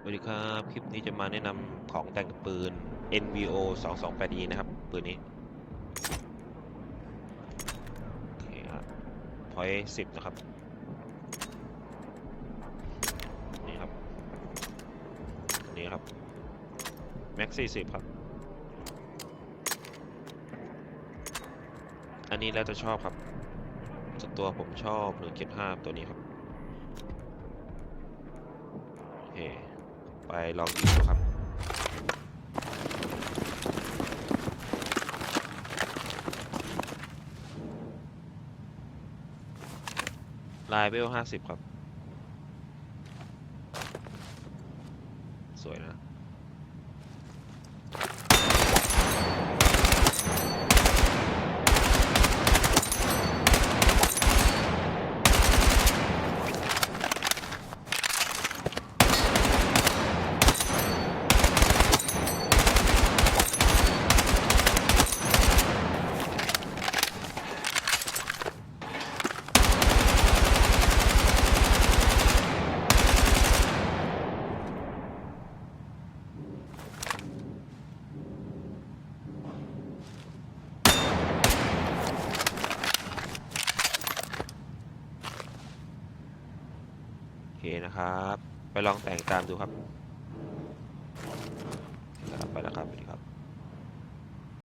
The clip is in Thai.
สวัสดีครับ คลิปนี้จะมาแนะนำของแต่งปืน NVO 228E นะครับ ปืนนี้ โอเคครับพอยสิบนะครับ นี่ครับ นี่ครับ แม็กซี่สิบครับ อันนี้แล้วจะชอบครับส่วนตัวผมชอบ175ตัวนี้ครับ โอเค ไปลองยิงดูครับลายเบลห้าสิบครับ สวยนะ เคนะครับ ไปลองแต่งตามดูครับครับไปแล้วครับสวัสดีครับ